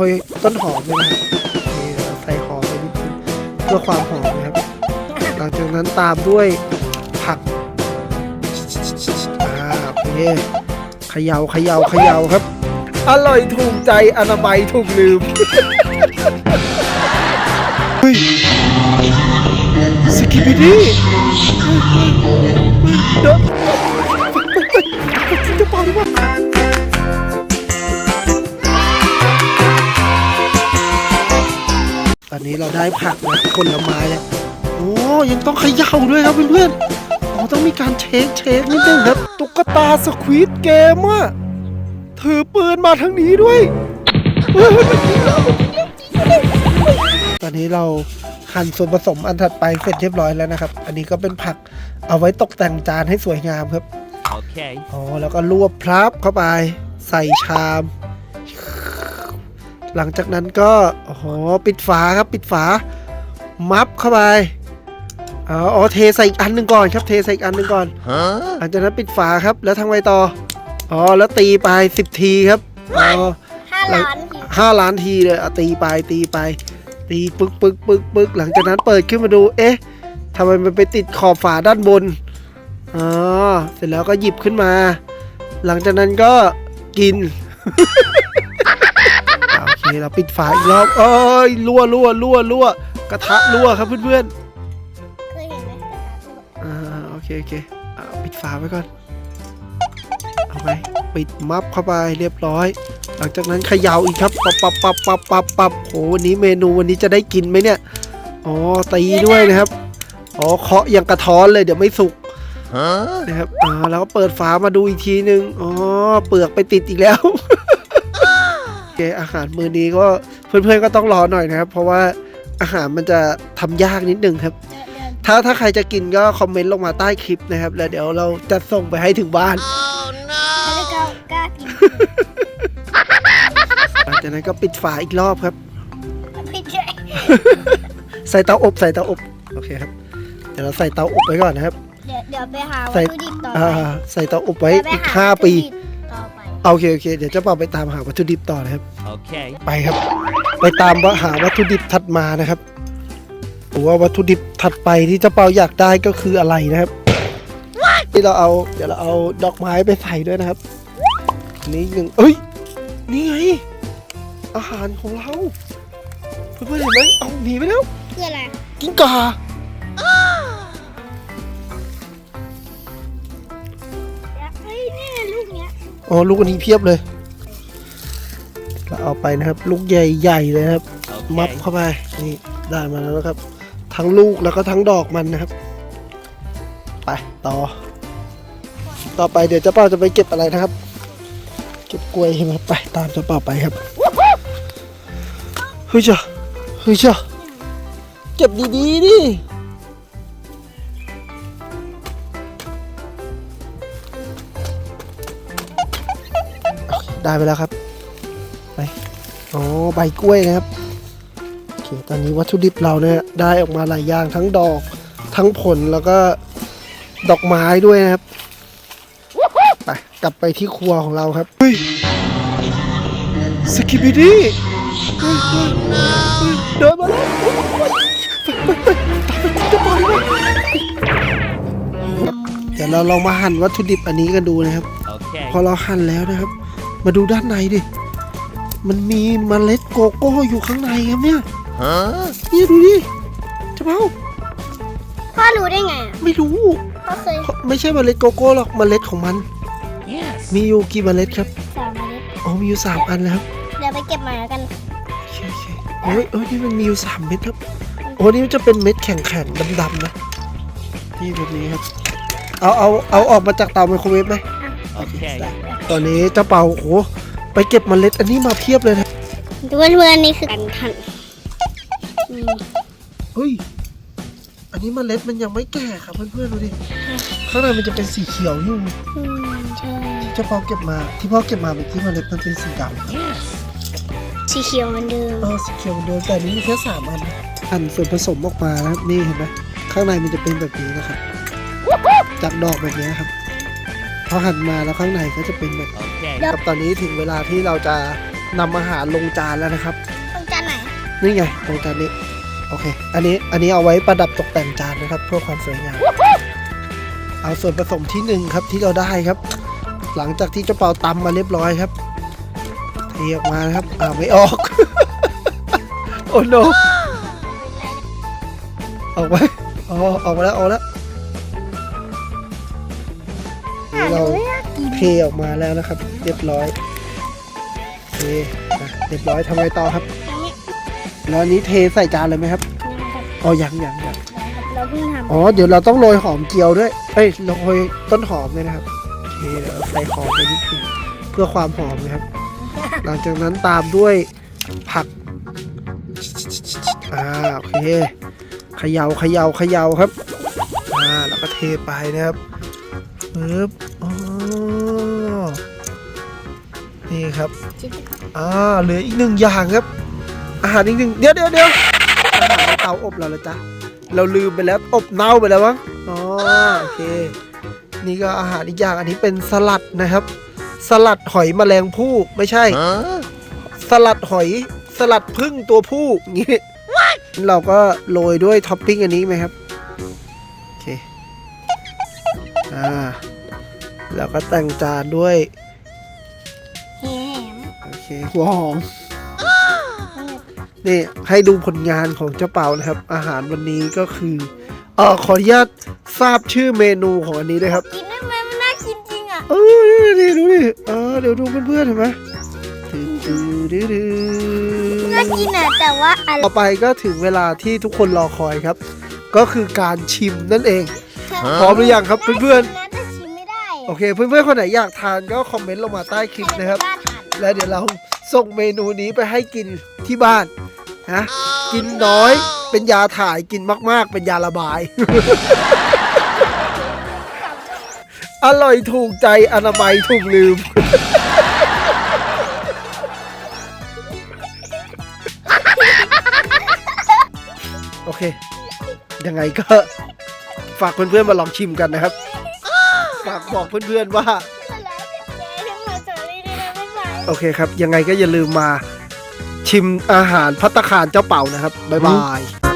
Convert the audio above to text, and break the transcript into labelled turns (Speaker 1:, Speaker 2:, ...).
Speaker 1: รยต้นหอมด้วยนะครับนี่เราใส่หอมไปนิดนึงเพื่อความหอมนะครับ หลังจากนั้นตามด้วยผักอ่าโอเคเขย่าเขย่าเขย่าครับ อร่อยถูกใจอนามัยถูกลืมเฮ้ยสกิบิดี้เดี๋ยวจะเป่าดีกว่า อนนี้เราได้ผักและผลไม้แล้วโอ้ยังต้องเขย่าด้วยครับเพื่อนๆอ๋อต้องมีการเช็คเช็คนิดนึงครับ ตุ๊กตาสควีดเกมอะถือปืนมาทั้งนี้ด้วยเฮ้ยมันยิงแล้วมันยิงแล้วยิงแล้วตอนนี้เราหั่นส่วนผสมอันถัดไปเสร็จเรียบร้อยแล้วนะครับ อันนี้ก็เป็นผักเอาไว้ตกแต่งจานให้สวยงามครับ
Speaker 2: Okay.
Speaker 1: อ๋อ แล้วก็รวบพลับเข้าไป ใส่ชาม หลังจากนั้นก็โอ้โหปิดฝาครับปิดฝา มับเข้าไปอ๋ออ๋อเทใส่อีกอันหนึ่งก่อนครับเทใส่อีกอันหนึ่งก่อน
Speaker 2: Huh?
Speaker 1: หลังจากนั้นปิดฝาครับแล้วทำไงต่ออ๋อแล้วตีไปสิบทีครับอ๋อ
Speaker 3: ห้าล้านที
Speaker 1: ห้าล้านทีเลยเอาตีไปตีไป ตีปึกปึกปึกปึกหลังจากนั้นเปิดขึ้นมาดูเอ๊ะทำไมมันไปติดขอบฝาด้านบนอ๋อเสร็จแล้วก็หยิบขึ้นมา หลังจากนั้นก็กิน อ่าโอเคเราปิดฝาอีกรอบเอ้ยรั่วรั่วรั่วรั่วกระทะรั่วครับเพื่อน
Speaker 3: เคยเห็นไหม
Speaker 1: ๆอ่าโอเคโอเคอ่าปิดฝาไว้ก่อนเอาไปปิดมับเข้าไปเรียบร้อย หลังจากนั้นเขย่าอีกครับปับปับปับปับปับปับโหวันนี้เมนูวันนี้จะได้กินไหมเนี่ยอ๋อตีด้วยนะครับอ๋อเคาะอย่างกระท้อนเลยเดี๋ยวไม่สุก
Speaker 2: Huh?
Speaker 1: นะครับอ่าแล้วก็เปิดฝามาดูอีกทีนึง อ๋อ เปลือกไปติดอีกแล้วโอ เคอาหารมื้อนี้ก็เพื่อนๆก็ต้องรอหน่อยนะครับ เพราะว่าอาหารมันจะทำยากนิดนึงครับ
Speaker 3: เดี๋ยวเดี๋ยว
Speaker 1: ถ้าถ้าใครจะกินก็คอมเมนต์ลงมาใต้คลิปนะครับ แล้วเดี๋ยวเราจะส่งไปให้ถึงบ้าน
Speaker 3: ไม่ได้กล้ากล้ากิน
Speaker 1: หลังจากนั้นก็ปิดฝาอีกรอบครับ
Speaker 3: ไม่ใช่
Speaker 1: ใส่เตาอบใส่เตาอบโอเคครับ เดี๋ยวเราใส่เตาอบไว้ก่อนนะครับ
Speaker 3: เดี๋ยวเดี๋ยวไปหา
Speaker 1: ใส่
Speaker 3: วัตถุดิบต่อ
Speaker 1: อ่า
Speaker 3: ไป
Speaker 1: ใส่เตาอบไว้
Speaker 3: เดี๋ยว
Speaker 1: อีก
Speaker 3: ไป
Speaker 1: ห้า
Speaker 3: วัตถุ
Speaker 1: ปี
Speaker 3: ดิบต่อไป
Speaker 1: โอเคโอเค เดี๋ยวเจะเป่าไปตามหาวัตถุดิบต่อนะครับ
Speaker 2: Okay.
Speaker 1: ไปครับ ไปตามว่าหาวัตถุดิบถัดมานะครับดูว่าวัตถุดิบถัดไปที่เจ้าเปาอยากได้ก็คืออะไรนะครับที่เราเอาเดี๋ยวเราเอาดอกไม้ไปใส่ด้วยนะครับอันนี้หนึ่งเอ้ยนี่ไงอาหารของเราเพื่อนๆเห็นไหมเอาหนีไปแล้ว
Speaker 3: คืออะไร
Speaker 1: กิ้งก่า อ๋อลูกอันนี้เพียบเลยเราเอาไปนะครับ ลูกใหญ่ๆเลยนะครับ มับ
Speaker 2: Okay.
Speaker 1: เข้าไปนี่ได้มาแล้วนะครับ ทั้งลูกแล้วก็ทั้งดอกมันนะครับ ไปต่อ ต่อไปเดี๋ยวเจ้าเป้าจะไปเก็บอะไรนะครับ เก็บกล้วยใช่ไหมไปตามเจ้าเป้าไปครับเฮ้ยจ้ะเฮ้ยจ้ะเก็บดีๆดิ ได้ไปแล้วครับ ไปอ๋อใบกล้วยนะครับโอเคตอนนี้วัตถุดิบเราเนี่ยได้ออกมาหลายอย่างทั้งดอกทั้งผลแล้วก็ดอกไม้ด้วยนะครับไปกลับไปที่ครัวของเราครับเฮ้ยสกิบิดี้เฮ้ยเดินมาแล้วเดี๋ยวเราลองมาหั่นวัตถุดิบอันนี้กันดูนะครับ
Speaker 2: Okay.
Speaker 1: พอเราหั่นแล้วนะครับ มาดูด้านในดิ มันมีเมล็ดโกโก้อยู่ข้างในครับเนี่ย
Speaker 2: Huh?
Speaker 1: เนี่ยดูดิจะเปา
Speaker 3: พ่อรู้ได้ไงอะ
Speaker 1: ไม่รู้
Speaker 3: พ่อเคย
Speaker 1: ไม่ใช่เมล็ดโกโก้หรอกเมล็ดของมัน
Speaker 2: Yes.
Speaker 1: มีอยู่กี่เมล็ดครับ
Speaker 3: สามเมล็ด
Speaker 1: อ๋อมีอยู่สามอันนะครับ
Speaker 3: เดี๋ยวไปเก็บมาแล้วกัน
Speaker 1: โอเคโอเคโอ้ยเอ้ยนี่มันมีอยู่สามเม็ดครับโอ้นี่มันจะเป็นเม็ดแข็งๆดำๆนะนี่แบบนี้ครับ เอาเอาเอาออกมาจากเตาไมโครเวฟไหม
Speaker 2: Okay.
Speaker 1: ตอนนี้เจ้าเปาโอ้โหไปเก็บเมล็ดอันนี้มาเพียบเลยนะ
Speaker 3: เพื่อนเพื่อนๆนี่คือการทันอืม
Speaker 1: เฮ้ยอันนี้เมล็ดมันยังไม่แก่ครับเพื่อนๆดูดิข้างในมันจะเป็นสีเขียวอยู่
Speaker 3: อืมใช่
Speaker 1: ที่เจ้าพ่อเก็บมาที่พ่อเก็บมาเมื่อกี้เมล็ดมันเป็นสีดำ
Speaker 2: Yes.
Speaker 3: สีเขียวเหมือนเดิม
Speaker 1: เออสีเขียวเหมือนเดิมแต่อันนี้มีแค่สามอันหั่นส่วนผสมออกมานะครับนี่เห็นไหมข้างในมันจะเป็นแบบนี้นะครับจากดอกแบบนี้ครับ พอหั่นมาแล้วข้างในก็จะเป็นแบบ
Speaker 2: Okay.
Speaker 1: ครับตอนนี้ถึงเวลาที่เราจะนำอาหารลงจานแล้วนะครับ
Speaker 3: ตรงจานไหน
Speaker 1: นี่ไงตรงจานนี้ โอเค อันนี้อันนี้เอาไว้ประดับตกแต่งจานนะครับ เพื่อความสวยงาม เอาส่วนผสมที่หนึ่งครับที่เราได้ครับ หลังจากที่เจ้าเปาตำมาเรียบร้อยครับเทออกมานะครับอ่าไม่ออก โอ้โนออกไปอ๋อออกมาแล้วออกแล้ว เราเทออกมาแล้วนะครับ เรียบร้อยโอเคอะเรียบร้อยทำไงต่อครับ
Speaker 3: ยังไม่
Speaker 1: แล้วอันนี้เทใส่จานเลยไหมครับอ๋อยังยังยัง
Speaker 3: เราเพิ่งทำ
Speaker 1: อ๋อเดี๋ยวเราต้องโรยหอมเจียวด้วยเอ้ยโรยต้นหอมเลยนะครับโอเคเดี๋ยวใส่หอมไปนิดนึงเพื่อความหอมนะครับ หลังจากนั้นตามด้วยผักอ่าโอเคเขยา่าเขยา่าเขย่าครับอ่าแล้วก็เทไปนะครับ ปึ๊บอ๋อนี่ครับอ่าเหลืออีกหนึ่งอย่างครับ อาหารอีกหนึ่งเดี๋ยวเดี๋ยวเดี๋ยวอาหารในเตาอบเราละจ๊ะเราลืมไปแล้วอบเน่าไปแล้วมั้งอ๋อโอเค นี่ก็อาหารอีกอย่างอันนี้เป็นสลัดนะครับ สลัดหอยแมลงภู่ไม่ใช่
Speaker 2: Huh?
Speaker 1: สลัดหอยสลัดพึ่งตัวผู้อย่างงี้เราก็โรยด้วยท็อปปิ้งอันนี้ไหมครับ อ่า แล้วก็แต่งจานด้วย
Speaker 3: แหม
Speaker 1: โอเคหัวหอม นี่ให้ดูผลงานของเจ้าเปานะครับ อาหารวันนี้ก็คือเออขออนุญาตทราบชื่อเมนูของอันนี้ด้วยครับ
Speaker 3: กินได้ไหมมันน่ากินจริงอะ
Speaker 1: เออดูดิดูดิเออเดี๋ยวดูเพื่อนๆเห็นไหมดื้อดื้อดื้อดื้อ
Speaker 3: น่ากินอะแต่ว่าอะไร
Speaker 1: ต่อไปก็ถึงเวลาที่ทุกคนรอคอยครับ ก็คือการชิมนั่นเอง พร้อมหรือยังครับเพื่อน
Speaker 3: น่าจะชิมไม่ได้
Speaker 1: ๆโอเค เพื่อนๆคนไหนอยากทานก็คอมเมนต์ลงมาใต้คลิปนะครับ แล้วเดี๋ยวเราส่งเมนูนี้ไปให้กินที่บ้านนะกินน้อยเป็นยาถ่ายกินมาก ๆ เป็นยาระบาย อร่อยถูกใจอนามัยถูกลืม โอเค ยังไงก็ ฝากเพื่อนๆมาลองชิมกันนะครับ ฝากบอกเพื่อนๆว่า โอเคครับ ยังไงก็อย่าลืมมาชิมอาหารพัตตาคารเจ้าเป่านะครับ บ๊ายบาย